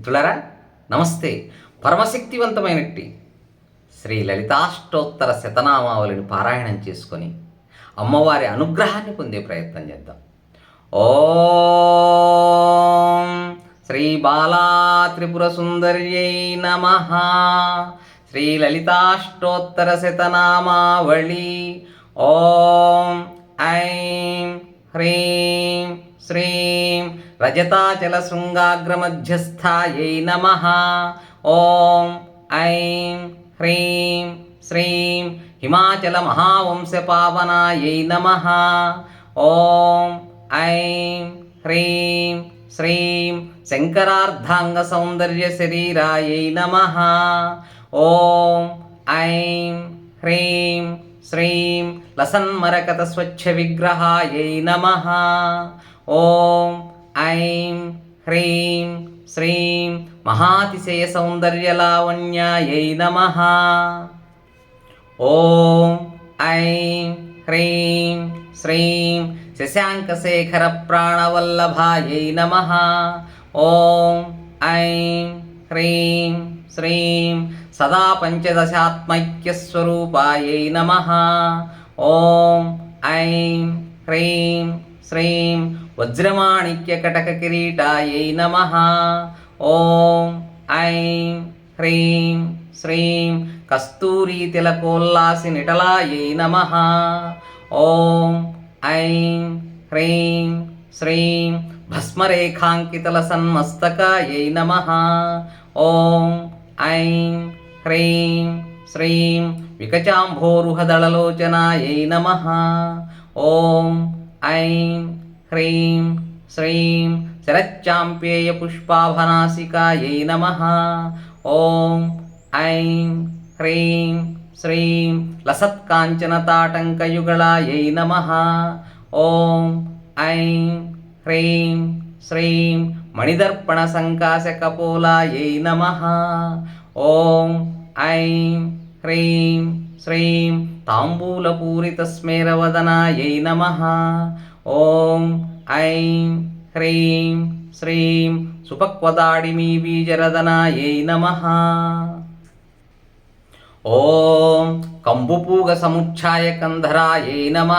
మిత్రులారా నమస్తే. పరమశక్తివంతమైనట్టి శ్రీ లలితాష్టోత్తర శతనామావళిని పారాయణం చేసుకొని అమ్మవారి అనుగ్రహాన్ని పొందే ప్రయత్నం చేద్దాం. ఓం శ్రీ బాలా త్రిపుర సుందర్యై నమ. శ్రీ లలితాష్టోత్తర శతనామావళి. ఓం ఐం హ్రీం శ్రీం రజతాచల శృంగాగ్రమధ్యస్థాయై నమ ఓం ఐం హ్రీం శ్రీం హిమాచల మహావంశ పావనాయై నమ ఓం ఐం హ్రీం శ్రీం శంకరార్ధాంగ సౌందర్య శరీరాయై నమ ఓం ఐం హ్రీం శ్రీం లసన్మరకత స్వచ్ఛ విగ్రహాయై నమ ఓం ఐం హ్రీం శ్రీం మహాతిశయ సౌందర్యలావణ్యాయై నమ. ఓం ఐం హ్రీం శ్రీం శశాంకశేఖర ప్రాణవల్లభాయై నమ. ఓం ఐం హ్రీం శ్రీం సదా పంచదశాత్మైక్యస్వరూపాయై నమ. ఓం ఐం హ్రీం శ్రీం వజ్రమాణిక్యకటకకిరీటాయై నమ. ఓం ఐం హ్రీం శ్రీం కస్తూరీ తిలకోల్లాసి నిటలాయై నమ. ఓం ఐం హ్రీం శ్రీం భస్మరేఖాంకితల సన్మస్తకాయై నమ. ఓం ఐం హ్రీం శ్రీం వికచాంభోరుహదళలోచనాయై నమ. ఓం ఐం హ్రీం శ్రీం శరచ్చాంపేయ పుష్పాభనాసికాయై నమ ఓం ఐం హ్రీం శ్రీం లసత్కాంచనతాటంకయుగళాయై నమ ఓం ఐం హ్రీం శ్రీం మణిదర్పణ సంకాశకపోలాయై నమ ఓం ఐం హ్రీం శ్రీం తాంబూలపూరితస్మేరవదనాయై నమ ఓం ఐం హ్రీం శ్రీం సుపక్వదాడిమీ బీజరదనాయై నమ ఓం కంబుపూగ సముచ్ఛాయ కంధరాయై నమ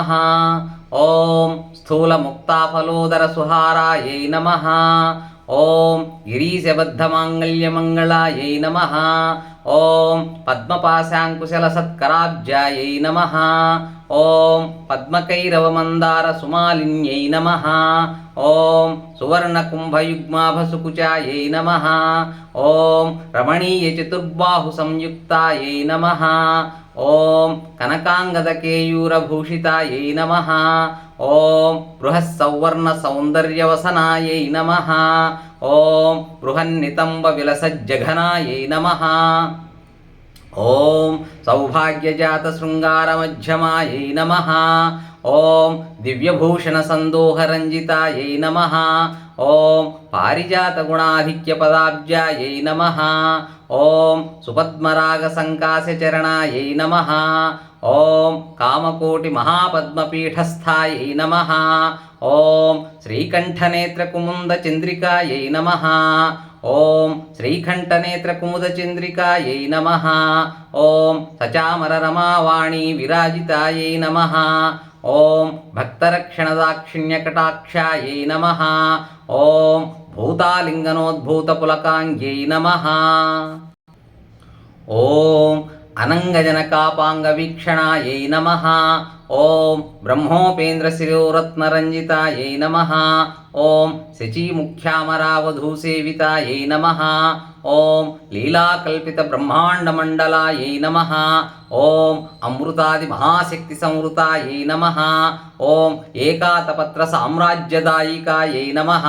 ఓం స్థూల ముక్తాఫలోదర సుహారాయై నమ ఓం గిరీశబద్ధమాంగళ్యమంగళాయై నమ. ఓం పద్మపాశాంకుశల సత్కరాబ్జాయై నమ. ఓం పద్మకైరవమందార సుమాలిన్యై నమ. ఓం సువర్ణకుంభయుగ్మాభసుకుచాయై నమ. ఓం రమణీయ చతుర్బాహు సంయుక్తాయై నమ. ఓం కనకాంగదకేయూరభూషితాయై నమ. ఓం బృహస్సౌవర్ణ సౌందర్యవసనాయై నమ. ఓం బృహన్నితంబ విలసజ్జఘనాయై నమ. ఓం సౌభాగ్యజాత శృంగారమధ్యమాయై నమ. ఓం దివ్యభూషణ సందోహరంజితాయై నమ. ఓం పారిజాత గుణాధిక్య పదాబ్జాయై నమ. ఓం సుపద్మరాగ సంకాశ చరణాయై నమ. ఓం కామకోటి మహాపద్మపీఠస్థాయై నమ. ఓం శ్రీకంఠనేత్రకుముంద చంద్రికాయై నమ. ఓం శ్రీకంఠనేత్రకుముదచంద్రికాయై నమ. ఓం సచామర సచామరరమావాణీ విరాజితాయై నమ. ఓం భక్తరక్షణదాక్షిణ్యకటాక్షాయై నమ. ఓం భూతాలింగనోద్భూతపులకాంగ్యై నమ. ఓం అనంగజనకాపాంగ అనంగజనకాపాంగవీక్షణాయై నమ ఓం బ్రహ్మోపేంద్ర శిరోరత్నరంజితాయై నమ. ఓం శచీముఖ్యామరావధూసేవితాయై నమ. ఓం లీలాకల్పిత బ్రహ్మాండమండలాయై నమ. ఓం అమృతాది మహాశక్తి సంవృతాయై నమ. ఓం ఏకాతపత్ర సామ్రాజ్యదాయికాయై నమ.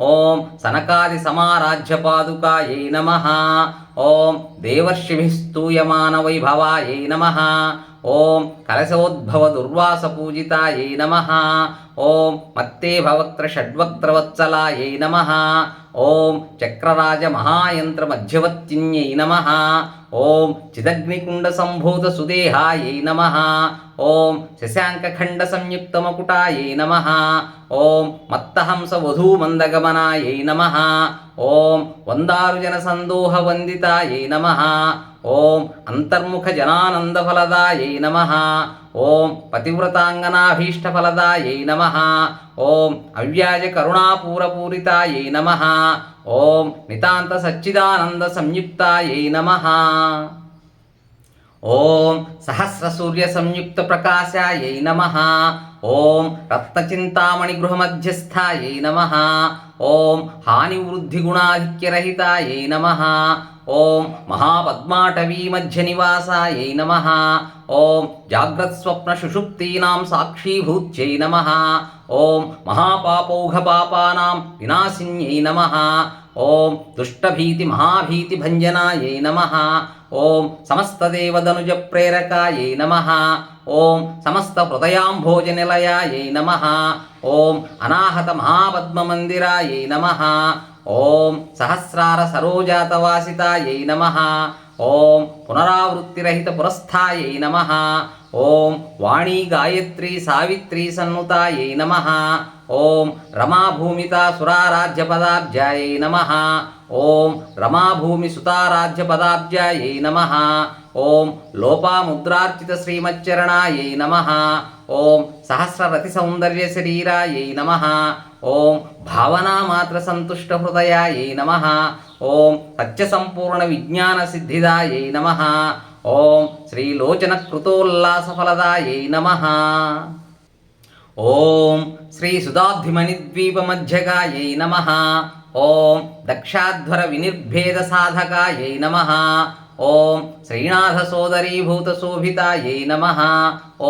ఓం సనకాది సమారాజ్యపాదుకాయై నమ. ఓం దేవర్షిభిः వైభవాయై నమ. ఓం కలశోద్భవ దుర్వాస పూజితాయై నమ. ఓం మత్తే భవక్త్ర షడ్వక్త్రవత్సలాయై నమ. ఓం చక్రరాజ మహాయంత్ర మధ్యవర్తిన్యై నమ. ఓం చిదగ్నికుండ సంభూత సుదేహాయై నమ. ఓం శశాంకఖండ సంయుక్త మకుటాయై నమ. ఓం మత్తహంస వధూమందగమనాయై నమ. ఓం వందారుజన సందోహ వందితాయై నమ. ఓం అంతర్ముఖ జనానందఫలదాయై నమ. ఓం పతివ్రతాంగనాభీష్టఫలదాయై నమ. ఓం అవ్యాజ కరుణాపూరపూరితాయై నమ. ఓం నితాంత సచ్చిదానంద సంయుక్తాయై నమ. ఓం సహస్ర సూర్య సంయుక్త ప్రకాశాయై నమ. ఓం రత్నచింతామణి గృహమధ్యస్థాయై నమ. ఓం హానివృద్ధి గుణాధిక్యరహితాయై నమ. ఓం మహాపద్మాటవీ మధ్య నివాసాయై నమ. ఓం జాగ్రత్స్వప్న సుషుప్తీనాం సాక్షీభూత్యై నమ. ఓం మహాపాపౌఘపాపానాం వినాశిన్యై నమ. ఓం దుష్టభీతి మహాభీతి భంజనాయై నమ. ఓం సమస్తదేవదనుజ ప్రేరకాయై నమ. ఓం సమస్త హృదయాంభోజనిలయాయై నమ. ఓం అనాహత మహాపద్మమందిరాయై నమ. ఓం సహస్రార సరోజాతవాసితాయై నమ. ఓం పునరావృత్తిరహిత పురస్థాయై నమ. ఓం వాణీ గాయత్రీ సావిత్రీ సన్నుతాయై నమ. ఓం రమాభూమితా సురారాజ్యపదాబ్జాయై నమ. ఓం రమాభూమి సుతారాజ్యపదాబ్జాయై నమ. ఓం లోపాముద్రార్చిత శ్రీమచ్చరణాయై నమ. ఓం సహస్రరతి సౌందర్య శరీరాయై నమ. ఓం భావనామాత్ర సంతుష్ట హృదయాయై నమ. ఓం సత్యసంపూర్ణ విజ్ఞాన సిద్ధిదాయై నమ. ఓం శ్రీలోచన కృతోల్లాసఫలదాయై నమ. ఓం శ్రీ సుధాభిమణిద్వీపమధ్యకాయై నమ. ఓం దక్షాధ్వర వినిర్భేద సాధకాయై నమ. ఓం శ్రీనాథ సోదరీభూత శోభితాయై నమ.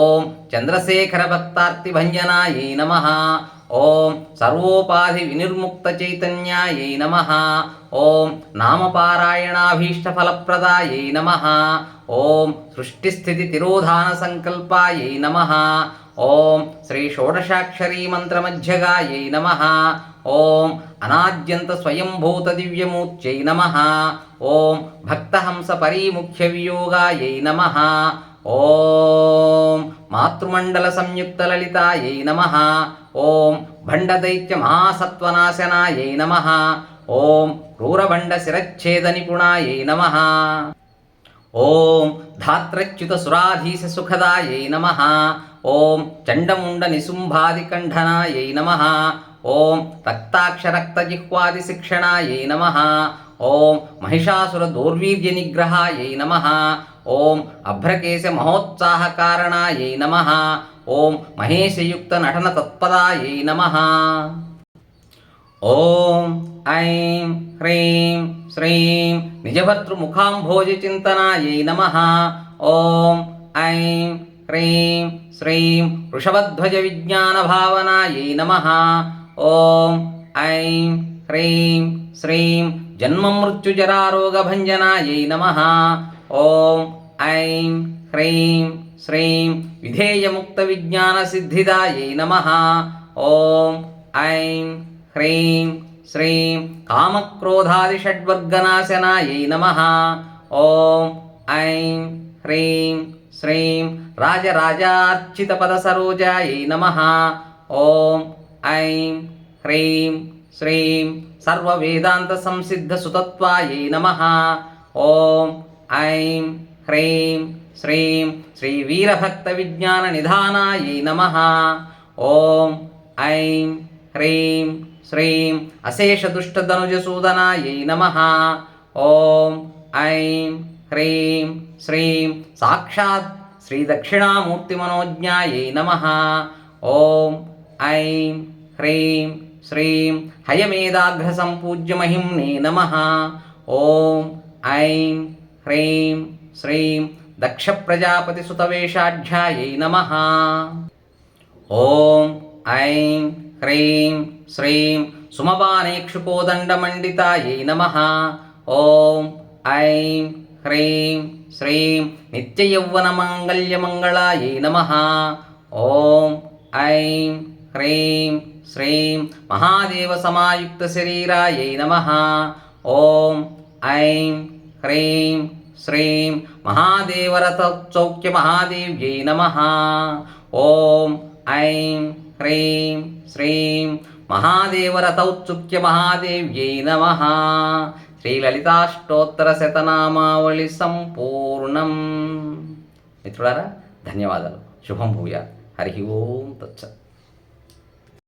ఓం చంద్రశేఖర భక్తార్తిభంజనాయై నమ. ఓం సర్వోపాధి వినిర్ముక్త చైతన్యాయై నమ. ఓం నామపారాయణాభీష్టఫలప్రదాయై నమ. ఓం సృష్టిస్థితి తిరోధాన సంకల్పాయై నమ. ఓం శ్రీ షోడశాక్షరీ మంత్రమధ్యగాయై నమ. ఓం అనాద్యంత స్వయంభూత దివ్యమూర్త్యై నమ. ఓం భక్తహంస పరీముఖ్య వియోగాయై నమ. ఓం మాతృమండల సంయుక్త లలితాయై నమ. ఓం భండదైత్య మహాసత్వనాశనాయై నమ. ఓం క్రూరభండ శిరచ్ఛేద నిపుణాయై నమ. ఓం ధాత్రచ్యుత సురాధీశ సుఖదాయై నమ. ఓం చండముండ నిశుంభాది కంఠనాయై నమ. ఓం రక్తాక్షరక్తజిహ్వాది శిక్షణాయై నమ. ఓం మహిషాసుర దౌర్వీర్య నిగ్రహాయై నమ. ఓం అభ్రకేశ మహోత్సాహ కారణాయై నమ. ఓం మహేశయుక్త నటన తత్పదాయై నమ. ఓం ఐం హ్రీం శ్రీం నిజభర్తృముఖాంభోజచింతనాయై నమ. ఓం ఐం హ్రీం శ్రీం వృషభధ్వజ విజ్ఞానభావనాయై నమ. ఓం ఐం హ్రీం శ్రీం జన్మమృత్యుజరారోగభంజనాయై నమ. ఓం ఐం హ్రీం శ్రీం విధేయముక్త విజ్ఞాన సిద్ధిదాయై నమ. ఓం ఐం హ్రీం శ్రీం కామక్రోధాదిషడ్వర్గనాశనాయై నమ. ఓం ఐం హ్రీం శ్రీం రాజరాజార్చితపదసరోజాయై నమ. ఓం ఐం హ్రీం శ్రీం సర్వవేదాంత సంసిద్ధ సుతత్వాయై నమ ఓం ఐం హ్రీం శ్రీం శ్రీ వీరభక్త విజ్ఞాన నిధానాయై నమ ఓం ఐం హ్రీం శ్రీం అశేష దుష్టధనుజసూదనాయై నమ ఓం ఐం హ్రీం శ్రీం సాక్షాత్ శ్రీ దక్షిణామూర్తిమనోజ్ఞాయై నమ ఓం ఐం హ్రీం శ్రీం హయమేదాగ్ర సంపూజ్యమహిమ్నే నమ. ఓం ఐం హ్రీం శ్రీం దక్ష ప్రజాపతి సుతవేషాధ్యాయై నమ. ఓం ఐం హ్రీం శ్రీం సుమపానేక్షుకోదండమండితాయై నమ. ఓం ఐం హ్రీం శ్రీం నిత్యయౌవనమాంగల్యమంగళాయై నమ. ఓం ఐం హ్రీం శ్రీం మహాదేవ సమాయుక్త శరీరాయై నమ. ఓం ఐం హ్రీం శ్రీం మహాదేవరథ చౌక్య మహాదేవ్యై నమ. ఓం ఐం హ్రీం శ్రీం మహాదేవరథౌత్సుక్య మహాదేవ్యై నమ. శ్రీ లలితాష్టోత్తర శతనామావళి సంపూర్ణం. మిత్రులారా ధన్యవాదాలు. శుభం భూయ హరి ఓం తచ్చత్